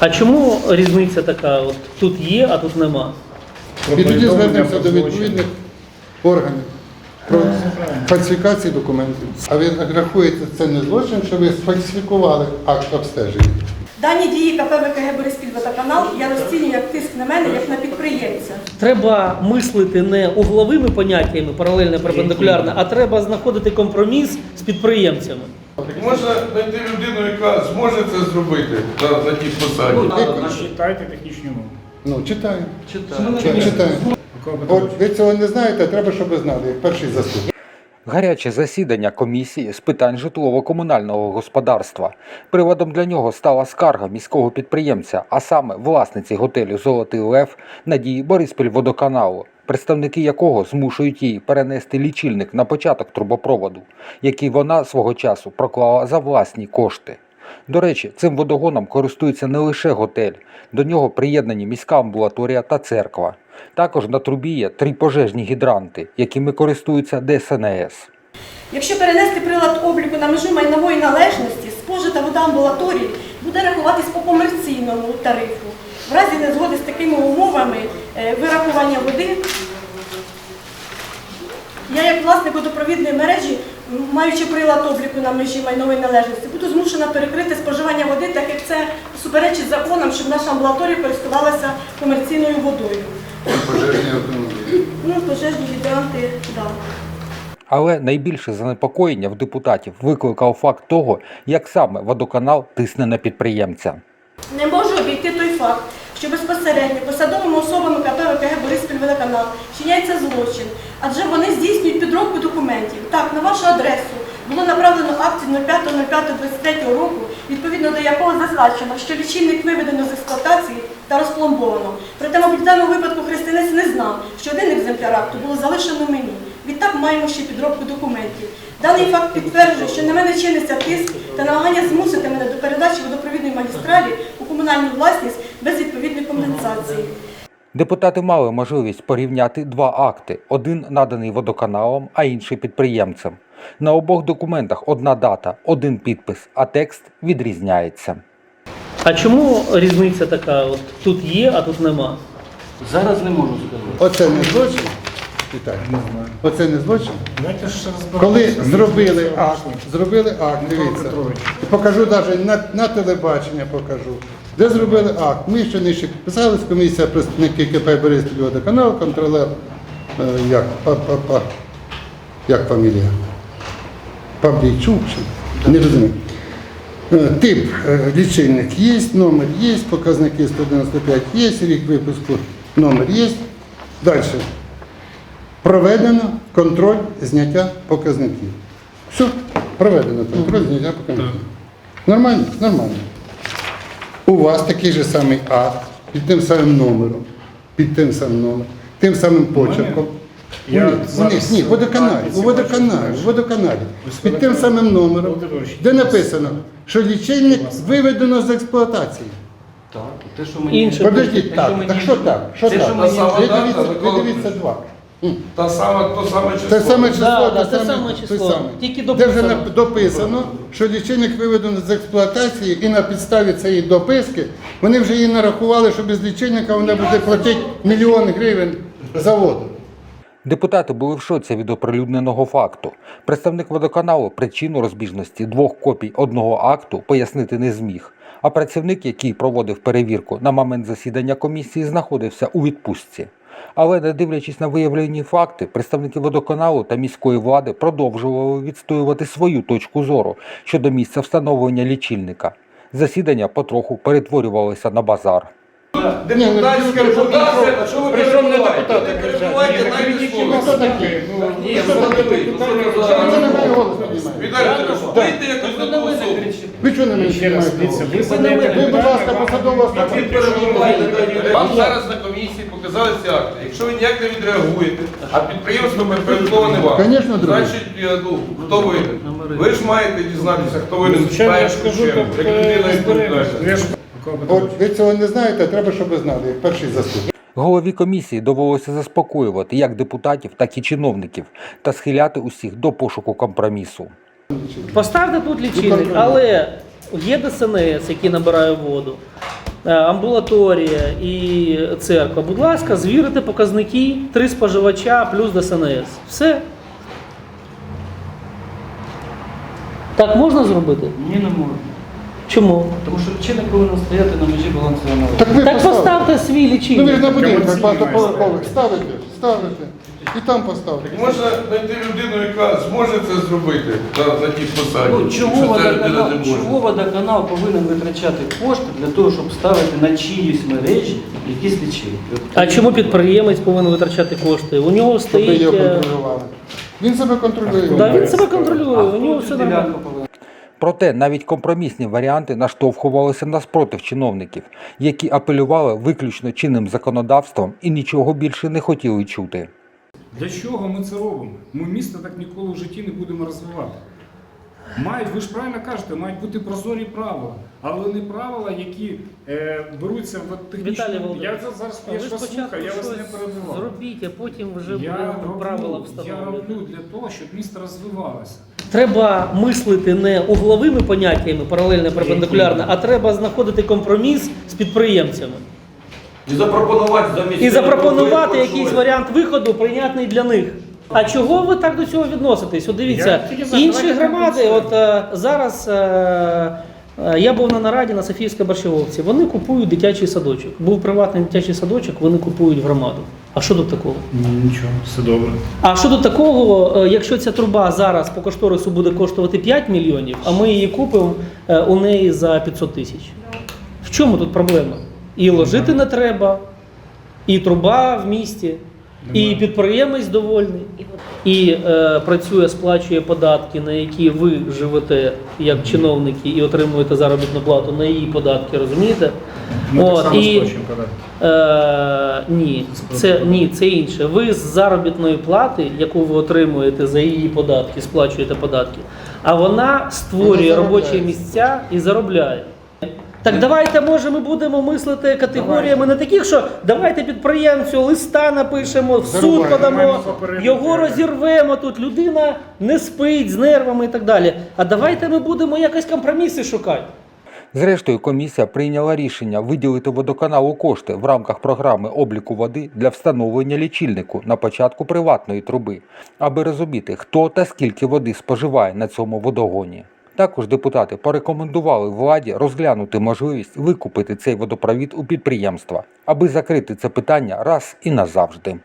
А чому різниця така? От тут є, а тут нема. І тоді звернемося до відповідних органів про фальсифікацію документів. А ви рахуєте, це не злочин, що ви сфальсифікували акт обстеження? Дані дії КП ВКГ Бориспіль водоканал я розцінюю як тиск на мене, як на підприємця. Треба мислити не угловими поняттями, паралельно перпендикулярно, а треба знаходити компроміс з підприємцями. Можна знайти людину, яка зможе це зробити на, на тій посаді. Читайте технічні умови. Ну, читаю. Читаю. Читаю. От ви цього не знаєте, а треба, щоб ви знали, як перший заступник. Гаряче засідання комісії з питань житлово-комунального господарства. Приводом для нього стала скарга міського підприємця, а саме власниці готелю Золотий Лев Надії Бориспіль-Водоканалу, представники якого змушують її перенести лічильник на початок трубопроводу, який вона свого часу проклала за власні кошти. До речі, цим водогоном користується не лише готель, до нього приєднані міська амбулаторія та церква. Також на трубі є три пожежні гідранти, якими користуються ДСНС. Якщо перенести прилад обліку на межу майнової належності, спожита вода амбулаторії буде рахуватись по комерційному тарифу. В разі незгоди з такими умовами вирахування води, я як власник водопровідної мережі, маючи прилад обліку на межі майнової належності, буду змушена перекрити споживання води, так як це суперечить законам, щоб наша амбулаторія користувалася комерційною водою. Пожежні автомобілі. Ну, пожежні гідранти, так. Але найбільше занепокоєння в депутатів викликав факт того, як саме водоканал тисне на підприємця. Не можу обійти той факт, що безпосередньо посадовими особами КП ВКГ Бориспіль водоканал вчиняється злочин, адже вони здійснюють підробку документів. Так, на вашу адресу було направлено акцію 05.05.23 року, відповідно до якого зазначено, що лічильник виведено з експлуатації та розпломбовано. Проте, мабуть, в даному випадку християнець не знав, що один екземпляр акту було залишено мені. Відтак маємо ще підробку документів. Даний факт підтверджує, що на мене чиниться тиск та намагання змусити мене до передачі водопровідної магістралі у комунальну власність без відповідної компенсації. Депутати мали можливість порівняти два акти: один наданий водоканалом, а інший підприємцем. На обох документах одна дата, один підпис, а текст відрізняється. А чому різниця така? От тут є, а тут нема. Зараз не можу сказати. Оце не злочин? Вітаю. Оце не злочин? Давайте ж. Коли зробили акт, зробили акт, дивіться. Петрович. Покажу навіть на, на телебачення покажу. Де зробили акт? Ми ще нижче підписались, комісія представники КП Бориспіль водоканал, контролер, е, як, па, па, па, як фамілія? Павлійчук чи? Не розумію. Е, Тип е, лічильник є, номер є, показники 195 є, рік випуску номер є. Далі. Проведено контроль зняття показників. Все, проведено контроль зняття показників. Нормально? Нормально. У вас такий же самий акт під тим самим номером, під тим самим номером, тим самим почерком. Я Ні, у них, зараз ні, водоканалі, у водоканалі, у водоканалі. Під тим самим номером, де написано, що лічильник виведено з експлуатації. Так, те, що мені Подождіть, так, так що так? Що так? Ви дивіться, ви дивіться два. Та саме, то саме число. Те саме число, Да, да, те те саме те саме. Тільки Де вже дописано. нап- дописано, що лічильник виведено з експлуатації і на підставі цієї дописки вони вже її нарахували, що без лічильника вона буде платити мільйон гривень заводу. Депутати були в шоці від оприлюдненого факту. Представник водоканалу причину розбіжності двох копій одного акту пояснити не зміг. А працівник, який проводив перевірку на момент засідання комісії, знаходився у відпустці. Але, не дивлячись на виявлені факти, представники водоканалу та міської влади продовжували відстоювати свою точку зору щодо місця встановлення лічильника. Засідання потроху перетворювалося на базар. Депутатська репутація, а що ви Прийшов не перебуваєте? депутати перебувайте, навіть слово. Ну? Ну, Ні, ну, ну, ви Петрович, вийди якось особу. Ви чого піднімаєте дивіться, голос? ви будь ласка, посадова перебуваєте. Вам зараз на комісії показали ці акти. Якщо ви ніяк не відреагуєте, а підприємство підпорядковане вам, Конечно, друзі. значить, я, ну, хто ви? Ви ж маєте дізнатися, хто ви не як людина відповідальна. Микола Петрович, От ви цього не знаєте, треба, щоб ви знали, як перший заступник. Голові комісії довелося заспокоювати як депутатів, так і чиновників та схиляти усіх до пошуку компромісу. Поставте тут лічильник, але є ДСНС, який набирає воду. е, амбулаторія і церква. Будь ласка, звірите показники, три споживача плюс ДСНС. Все. Так можна зробити? Ні, не можна. Чому? Тому що лічильник повинен стояти на межі балансового налогу. Так ви Так поставте. поставте свій Ну ви ж лічильник. на будинках багатоповерхових ставите, ставите. І там поставте. Так можна знайти людину, яка зможе це зробити на, на тій посаді. Ну, чому, Що ця людина водоканал, не може? чому водоканал повинен витрачати кошти для того, щоб ставити на чиїсь мережі якісь лічильники? А чому підприємець повинен витрачати кошти? У нього Щоб ви стоїть. його е, контролювали. Він себе контролює. Да, він себе контролює, А у нього все ділянку нормально. Проте навіть компромісні варіанти наштовхувалися на спротив чиновників, які апелювали виключно чинним законодавством і нічого більше не хотіли чути. Для чого ми це робимо? Ми місто так ніколи в житті не будемо розвивати. Мають, ви ж правильно кажете, мають бути прозорі правила, але не правила, які е, беруться в. Віталій Я Володимирович, це зараз я ж вас слухаю, я вас не перебивав. Зробіть, а потім вже Я будемо правила роблю, я встановлювати. роблю для того, щоб місто розвивалося. Треба мислити не угловими поняттями, паралельно перпендикулярно, а треба знаходити компроміс з підприємцями. І запропонувати замість І запропонувати якийсь варіант виходу, прийнятний для них. А чого ви так до цього відноситесь? От дивіться, Я інші громади, от е, зараз е, е, я був на нараді на Софійській Борщевовці, вони купують дитячий садочок. Був приватний дитячий садочок, вони купують в громаду. А що тут такого? Нічого, все добре. А що до такого, е, якщо ця труба зараз по кошторису буде коштувати 5 мільйонів, а ми її купимо е, у неї за 500 тисяч? В чому тут проблема? І ложити не треба, і труба в місті, і підприємець довольний, і е, працює, сплачує податки, на які ви живете як чиновники і отримуєте заробітну плату на її податки, розумієте? Ми так само і, сплачуємо податки. Е, ні, це ні, це інше. Ви з заробітної плати, яку ви отримуєте за її податки, сплачуєте податки, а вона створює Вона робочі місця і заробляє. Так давайте, може, ми будемо мислити категоріями не таких, що давайте підприємцю листа напишемо, в суд подамо, маємо попередити. його розірвемо. Тут людина не спить з нервами і так далі. А давайте ми будемо якось компроміси шукати. Зрештою, комісія прийняла рішення виділити водоканалу кошти в рамках програми обліку води для встановлення лічильнику на початку приватної труби, аби розуміти, хто та скільки води споживає на цьому водогоні. Також депутати порекомендували владі розглянути можливість викупити цей водопровід у підприємства, аби закрити це питання раз і назавжди.